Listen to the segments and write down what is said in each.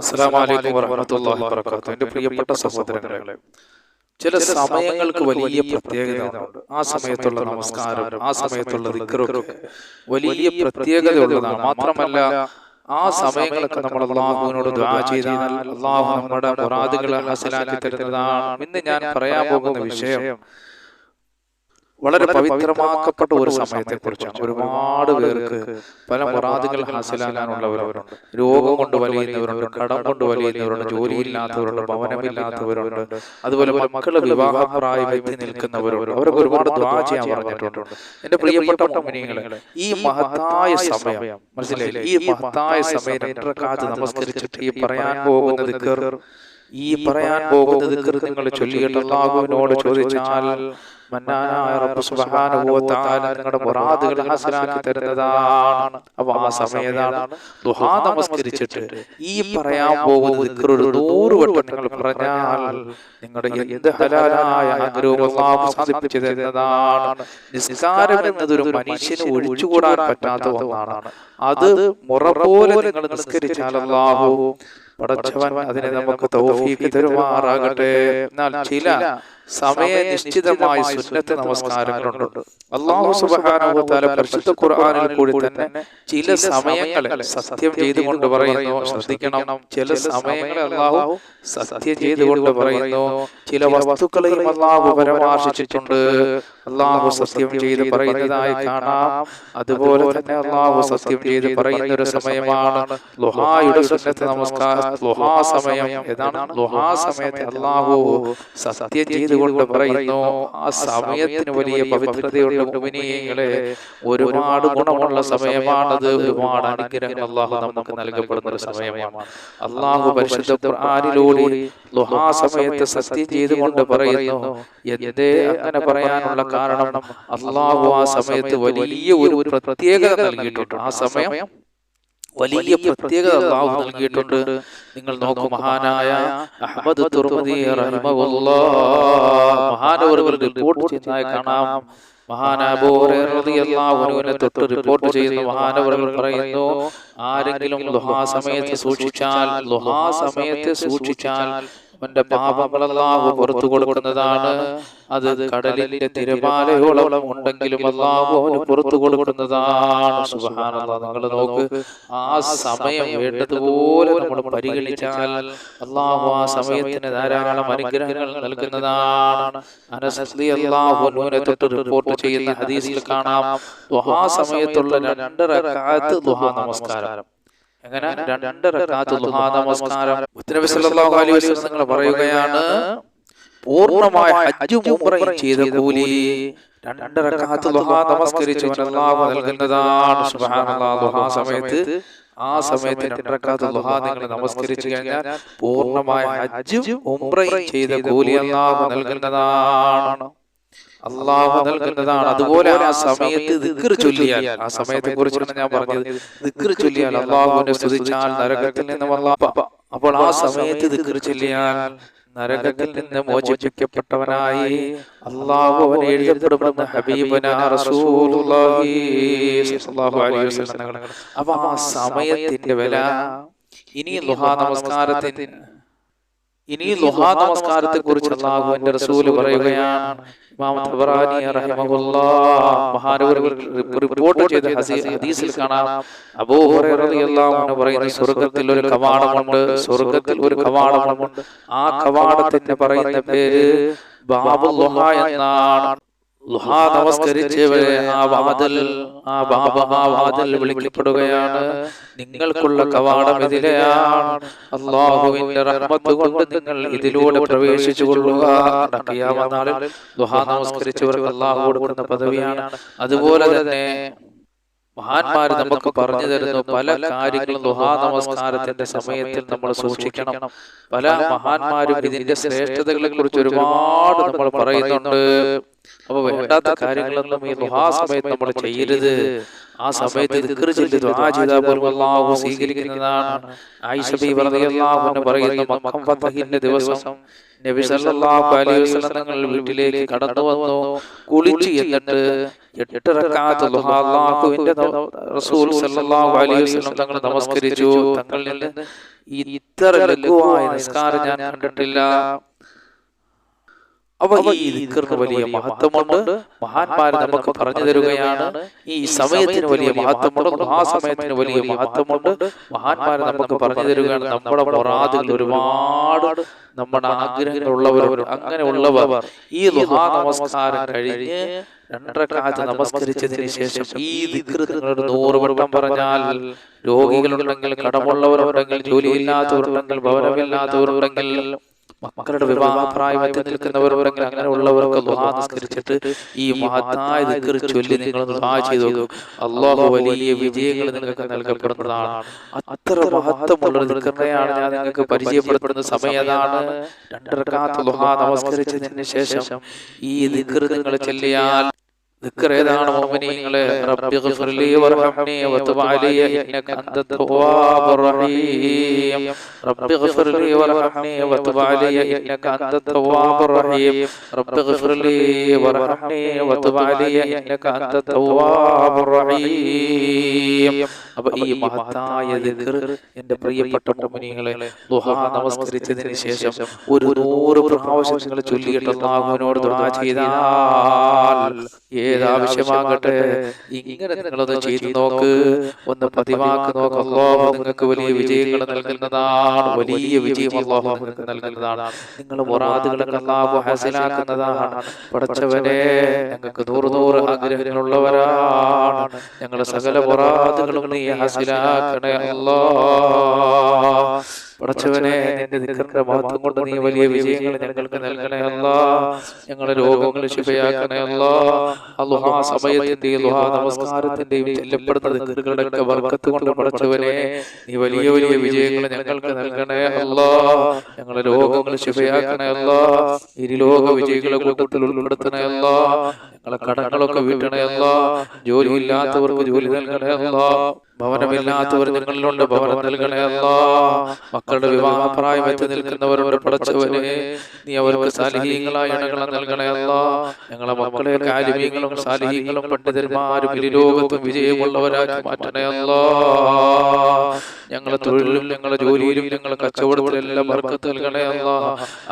അസ്സലാമു അലൈക്കും വറഹ്മത്തുള്ളാഹി വബറകാതുഹു. എന്റെ പ്രിയപ്പെട്ട സഹോദരങ്ങളെ ചില സമയങ്ങൾക്ക് വലിയ പ്രത്യേകതയുണ്ട്. ആ സമയത്തുള്ള നമസ്കാരം ആ സമയത്തുള്ള ദിക്കറൊക്കെ വലിയ പ്രത്യേകതയുള്ളതാണ്. മാത്രമല്ല ആ സമയങ്ങളൊക്കെ നമ്മൾ അള്ളാഹുവിനോട് ദ്വാ ചെയ്താൽ അള്ളാഹു നമ്മുടെ മുറാദുകളെ ഹസലാക്കി തരുന്നതാണ്. ഇന്ന് ഞാൻ പറയാൻ പോകുന്ന വിഷയം വളരെ പവിത്രമാക്കപ്പെട്ട ഒരു സമയത്തെ കുറിച്ചാണ് ഒരുപാട് പേർക്ക് പല മുറാദുകൾ ഹാസിലാകാനുള്ളവരുണ്ട്. രോഗം കൊണ്ട് വലിയുന്നവരുണ്ട് കടം കൊണ്ട് വലിയുന്നവരുണ്ട് ജോലിയില്ലാത്തവരുണ്ട് ഭവനമില്ലാത്തവരുണ്ട് അതുപോലെ മക്കളുടെ വിവാഹപ്രായം എത്തി നിൽക്കുന്നവരുണ്ട്. അവർക്ക് ഒരുപാട് ദ്വാ ചെയ്യാൻ പറഞ്ഞിട്ടുണ്ട്. എന്റെ പ്രിയപ്പെട്ട മോമിനികളെ ഈ മഹത്തായ സമയം മനസ്സിലായില്ലേ? ഈ മഹത്തായ സമയം രണ്ടരക്കാത്ത് നമസ്കരിച്ചിട്ട് ഈ പറയാൻ പോകുന്നത് ഈ പറയാൻ പോകുന്ന ദിക്കർ നിങ്ങൾ ചൊല്ലിയിട്ട് ചോദിച്ചാൽ ആ സമയത്താണ് നമസ്കരിച്ചിട്ട് ഈ പറയാൻ പോകുന്ന പറഞ്ഞാൽ നിങ്ങളുടെ എന്ത് ഹലാലായ നിസ്കാരം എന്നതൊരു മനുഷ്യന് ഒഴിച്ചുകൂടാൻ പറ്റാത്ത ഒന്നാണ്. അത് മുറ പോലെ നിങ്ങൾ നിസ്കരിച്ചാൽ പടച്ചവൻ അതിനെ നമുക്ക് തൗഫീഖ് തരുമാറാകട്ടെ. എന്നാൽ ചില സമയ നിശ്ചിതമായ സുന്നത്ത് നമസ്കാരങ്ങളുണ്ട്. അള്ളാഹു തആല പരിശുദ്ധ ഖുർആനിൽ കൂടി തന്നെ ചില സമയങ്ങളെ സത്യം ചെയ്തുകൊണ്ട് പറയുന്നു ശ്രദ്ധിക്കണം. ചില സമയങ്ങളെ അള്ളാഹു സത്യം ചെയ്തുകൊണ്ട് പറയുന്നു. ചില വസ്തുക്കളെയും അള്ളാഹു പരാമർശിച്ചിട്ടുണ്ട്. അള്ളാഹു സത്യം ചെയ്ത് പറയുന്നതായി കാണാം. അതുപോലെ തന്നെ അള്ളാഹു സത്യം ചെയ്ത് പറയുന്ന ഒരു സമയമാണ് ലുഹായുടെ സുന്നത്ത് നമസ്കാരം. ലുഹാ സമയം ഏതാണ്? ലുഹാ സമയത്ത് അള്ളാഹു സത്യം ചെയ്തുകൊണ്ട് പറയുന്നു ആ സമയത്തിന് വലിയ പവിത്രതയുള്ള മുമിനിയങ്ങളെ ഒരുപാട് ഗുണമുള്ള സമയമാണത്. ഒരുപാട് അനുഗ്രഹം അള്ളാഹു നമുക്ക് നൽകപ്പെടുന്ന ഒരു സമയമാണ്. അള്ളാഹു പരിശുദ്ധ ഖുർആനിലൂടെ ലുഹാ സമയത്ത് സത്യം ചെയ്തുകൊണ്ട് പറയുന്നു. എന്തേ അങ്ങനെ പറയാനുള്ള കാരണം? അള്ളാഹു ആ സമയത്ത് വലിയ ഒരു പ്രത്യേകത നൽകിയിട്ടുണ്ട്. ആ സമയം വലിയ പ്രത്യേകത അള്ളാഹു നൽകിയിട്ടുണ്ട്. നിങ്ങൾ നോക്കൂ മഹാനായ അഹമ്മദ് തുർമദി മഹാനവറുകൾ റിപ്പോർട്ട് ചെയ്യുന്നതായി കാണാം. തൊട്ട് റിപ്പോർട്ട് ചെയ്യുന്ന മഹാനവറുകൾ പറയുന്നു ആരെങ്കിലും ലുഹാ സമയത്ത് സൂക്ഷിച്ചാൽ ലുഹാ സമയത്ത് സൂക്ഷിച്ചാൽ അവന്റെ പാപങ്ങളെല്ലാം പുറത്തു കൊടുക്കുന്നതാണ്. അത് കടലിന്റെ തിരമാലയോളം ഉണ്ടെങ്കിലും അല്ലാഹു അവന് പുറത്തു കൊടുക്കുന്നതാണ്. സുബ്ഹാനല്ലാഹ്. നിങ്ങൾ നോക്ക് ആ സമയം വേണ്ടതുപോലെ നമ്മൾ പരിഗണിച്ചാൽ അല്ലാഹു ആ സമയത്തിന് ധാരാളം അനുഗ്രഹങ്ങൾ നൽകുന്നതാണ്. തൊട്ട് റിപ്പോർട്ട് ചെയ്യുന്ന ഹദീസിൽ കാണാം. ദുഹാ സമയത്തുള്ള രണ്ട് റക്അത്ത് ദുഹാ നമസ്കാരം. അങ്ങനെ രണ്ട് റക്അത്ത് ദുഹാ നമസ്കാരം. നബി സല്ലല്ലാഹു അലൈഹി വസല്ലം പറയുകയാണ് പൂർണമായ ഹജ്ജും ഉംറയും ചെയ്ത കൂലി രണ്ട് റക്അത്ത് ദുഹാ നമസ്കരിച്ചവൻ അല്ലാഹു നൽകുന്നതാണ് സുബ്ഹാനല്ലാഹ്. ദുഹാ സമയത്ത് ആ സമയത്ത് രണ്ട് റക്അത്ത് ദുഹാ നിങ്ങൾ നമസ്കരിച്ചു കഴിഞ്ഞാൽ പൂർണമായ ഹജ്ജും ഉംറയും ചെയ്ത കൂലി അല്ലാഹു നൽകുന്നതാണ്. അള്ളാഹു നൽകുന്നതാണ്. അതുപോലെ ആ സമയത്ത് ദിക്ർ ചൊല്ലിയാൽ ആ സമയത്തെ കുറിച്ചാണ് ഞാൻ പറഞ്ഞത് ദിക്ർ ചൊല്ലിയാൽ അള്ളാഹുവിനെ സ്തുതിച്ചാൽ നരകത്തിൽ നിന്ന് അള്ളാഹ് അപ്പോൾ ആ സമയത്ത് ദിക്ർ ചൊല്ലിയാൽ നരകത്തിൽ നിന്ന് മോചിപ്പിക്കപ്പെട്ടവനായി അള്ളാഹു അവൻ എഴുതപ്പെടുമെന്ന് ഹബീബന അപ്പൊ ആ സമയത്തിന്റെ വില ഇനി ലുഹാ നമസ്കാരത്തിന് ഇനി ലുഹാ നമസ്കാരത്തെ കുറിച്ച് അള്ളാഹുവിന്റെ റസൂൽ പറയുകയാണ് റിപ്പോർട്ട് ചെയ്ത ഹദീസിൽ കാണാം. അബൂ ഹുറൈറ പറയുന്ന സ്വർഗത്തിൽ ഒരു കവാടമുണ്ട് സ്വർഗത്തിൽ ഒരു കവാടമുണ്ട്. ആ കവാടത്തിന്റെ പറയുന്ന പേര് ബാബുൽ എന്നാണ്. ലുഹാ നമസ്കരിച്ചവരെ ആ വാതിൽ ആ ബാബ ആ വാതിൽ വിളിക്കപ്പെടുകയാണ്. നിങ്ങൾക്കുള്ള കവാടം ഇതിലെയാണ്. അള്ളാഹുവിന്റെ റഹ്മത്ത് കൊണ്ട് നിങ്ങൾ ഇതിലൂടെ പ്രവേശിച്ചു കൊള്ളുക. നാളിൽ ലുഹാ നമസ്കരിച്ചവർക്ക് കൊടുക്കുന്ന പദവിയാണ്. അതുപോലെ തന്നെ മഹാന്മാര് നമുക്ക് പറഞ്ഞു തരുന്നു പല കാര്യങ്ങളും ദുഹാ നമസ്കാരത്തിന്റെ സമയത്തിൽ നമ്മൾ സൂക്ഷിക്കണം. പല മഹാന്മാരും ഇതിന്റെ ശ്രേഷ്ഠതകളെ കുറിച്ച് ഒരുപാട് നമ്മൾ പറയുന്നുണ്ട്. അപ്പൊ വേണ്ടാത്ത കാര്യങ്ങളൊന്നും ഈ ദുഹാ സമയത്ത് നമ്മൾ ചെയ്യരുത്. ആ സമയത്ത് ദിക്ർ ദുആ ചെയ്താൽ പോലും സ്വീകരിക്കുന്നതാണ്. ആയിഷ ബീവി റളിയല്ലാഹു അൻഹ പറയുന്നു മക്കം ഫതഹിന്റെ ദിവസം നബി സല്ലല്ലാഹു അലൈഹി വസല്ലം തങ്ങൾ വീട്ടിലേക്ക് കടന്നു വന്നു. കുളിച്ച് എന്നിട്ട് എട്ട് ദുഹാ റസൂൽ സല്ലല്ലാഹു അലൈഹി വസല്ലം തങ്ങൾ നമസ്കരിച്ചു. തങ്ങളിൽ ഇത്ര ലഘുവായ നിസ്കാരം ഞാൻ കണ്ടിട്ടില്ല. അപ്പൊ ഈ ദിക്കറിന് വലിയ മഹത്വമുണ്ട്. മഹാന്മാർ നമുക്ക് പറഞ്ഞു തരുകയാണ്. ഈ സമയത്തിന് വലിയ മഹത്വമുണ്ട് ആ സമയത്തിന് വലിയ മഹത്വമുണ്ട്. മഹാന്മാർ നമുക്ക് പറഞ്ഞു തരുകയാണ്. നമ്മുടെ മുറാദുകൾ ഒരുപാട് നമ്മുടെ അങ്ങനെ ഉള്ളവർ. ഈ ലുഹാ നമസ്കാരം കഴിഞ്ഞ് രണ്ടരക്കാലത്ത് നമസ്കരിച്ചതിന് ശേഷം ഈ നിങ്ങളൊരു നൂറ് വട്ടം പറഞ്ഞാൽ രോഗികളുണ്ടെങ്കിൽ കടമുള്ളവരുണ്ടെങ്കിൽ ജോലിയില്ലാത്തവരുണ്ടെങ്കിൽ ഭവനമില്ലാത്തവരുണ്ടെങ്കിൽ മക്കളുടെ വിവാഹപ്രായത്തിൽ നിൽക്കുന്നവരുണ്ടെങ്കിൽ അങ്ങനെയുള്ളവർക്ക് ഉള്ളവരൊക്കെ നിസ്കരിച്ചിട്ട് ഈ മഹത്തായ ദിക്ർ ചൊല്ലി നിങ്ങൾ ദുആ ചെയ്തു അള്ളാഹു വലിയ വിജയങ്ങൾ നിങ്ങൾക്ക് നൽകപ്പെടുന്നതാണ്. അത്ര മഹത്വമുള്ള ഒരു ഞാൻ നിങ്ങൾക്ക് പരിചയപ്പെടുത്തുന്ന സമയം അതാണ് രണ്ടരക്കാത്ത ദുഹാ നമസ്കരിച്ചതിന് ശേഷം ഈ ദിക്ർ നിങ്ങൾ ചൊല്ലിയാൽ ذكرنا المؤمنين رب اغفر لي وارحمني وتب علي انك انت التواب الرحيم رب اغفر لي وارحمني وتب علي انك انت التواب الرحيم رب اغفر لي وارحمني وتب علي انك انت التواب الرحيم അപ്പോൾ ഈ മഹത്തായ എന്റെ പ്രിയപ്പെട്ട മുഅ്മിനീങ്ങളെ ദുഹാ നമസ്കരിച്ചതിന് ശേഷം ഒരു നൂറ് പ്രാവശ്യം നിങ്ങൾ ചൊല്ലിയിട്ട് അല്ലാഹുവിനോട് ദുആ ചെയ്താൽ ഏതാവശ്യമാകട്ടെ ഇങ്ങനെ നിങ്ങളത് ചെയ്തു നോക്ക്. ഒന്ന് പതിവാക്ക് നോക്ക്. അള്ളാഹു നിങ്ങൾക്ക് വലിയ വിജയങ്ങൾ നൽകുന്നതാണ്. വലിയ വിജയം അള്ളാഹു നിങ്ങൾക്ക് നൽകുന്നതാണ്. നിങ്ങൾ മുറാദുകളൊക്കെ അള്ളാഹു ഹാസിലാക്കുന്നതാണ്. പഠിച്ചവരെ ഞങ്ങൾക്ക് നൂറ് നൂറ് ആഗ്രഹങ്ങളുള്ളവരാണ്. ഞങ്ങളുടെ സകല മുറാദുകളും നീ ഹാസിലാക്കണേ അല്ലാ പടച്ചവനെ നിന്റെ ദിക്കറിന്റെ മഹത്വം കൊണ്ട് നീ വലിയ വിജയങ്ങൾ ഞങ്ങൾക്ക് നൽകണേ അല്ല. ഞങ്ങളെ രോഗങ്ങൾ ശുഭയാക്കണേ അല്ല. അല്ലുഹാ സമയത്തിന്റെയും ലുഹാ നമസ്കാരത്തിന്റെയും ചെല്ലപ്പെടുന്ന ദിക്കറുകളുടെ വർക്കത്ത് കൊണ്ട് പടച്ചവനെ നീ വലിയ വലിയ വിജയങ്ങൾ ഞങ്ങൾക്ക് നൽകണേ അല്ല. ഞങ്ങളെ രോഗങ്ങൾ ശുഭയാക്കണേ അല്ല. ഇരുലോക വിജയികളെ കൂട്ടത്തിൽ ഉൾപ്പെടുത്തണേ അല്ല. ഞങ്ങളെ കടങ്ങളൊക്കെ വീട്ടണേ അല്ല. ജോലി ഇല്ലാത്തവർക്ക് ജോലി നൽകണേ അല്ല. ഭവനമില്ലാത്തവർ നിങ്ങളിലുണ്ട്. ഭവനം നൽകണേ അല്ല മക്കളുടെ വിവാഹപ്രായം വെച്ച് നിൽക്കുന്നവരോട് പടച്ചവനെ നീ അവർക്ക് സാലിഹീങ്ങളായ ഇണകളെ നൽകണേ അല്ല. ഞങ്ങളെ മക്കളെ കാലിമീങ്ങളും സാലിഹീങ്ങളും പണ്ഡിതന്മാരും ഇരുലോകത്തും വിജയമുള്ളവരാക്കി മാറ്റണേ അല്ല. ഞങ്ങളെ തൊഴിലിലും ഞങ്ങളെ ജോലിയിലും ഞങ്ങളെ കച്ചവടത്തിലെല്ലാം വർക്കത്ത് നൽകണേ അല്ല.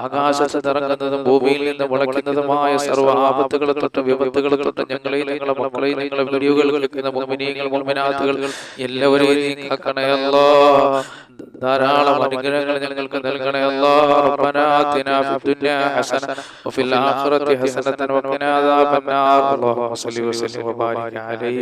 ആകാശത്ത് ഇറങ്ങുന്നതും ഭൂമിയിൽ നിന്ന് മുളയ്ക്കുന്നതുമായ സർവ ആപത്തുകളെ തൊട്ട് വിപത്തുകളെ തൊട്ട് ഞങ്ങളെയും ഞങ്ങളെ മക്കളെയും ഞങ്ങളെ വീഡിയോകൾ കേൾക്കുന്ന മുമിനീങ്ങൾ മുമിനാത്തുകൾ എല്ലാവരെയും നീ കാക്കണേ അല്ലാ. ധാരാളം അനുഗ്രഹങ്ങൾ ഞങ്ങൾക്ക് നൽകണേ അല്ലാ. റബ്ബനാ ആതിനാ ഫിദ്ദുനിയ ഹസന. വഫിൽ ആഖിറതി ഹസനതൻ വഖിനാ അദാബന്നാർ അല്ലാഹുമ്മ സ്വല്ലി വസല്ലി വബാരിക് അലൈഹി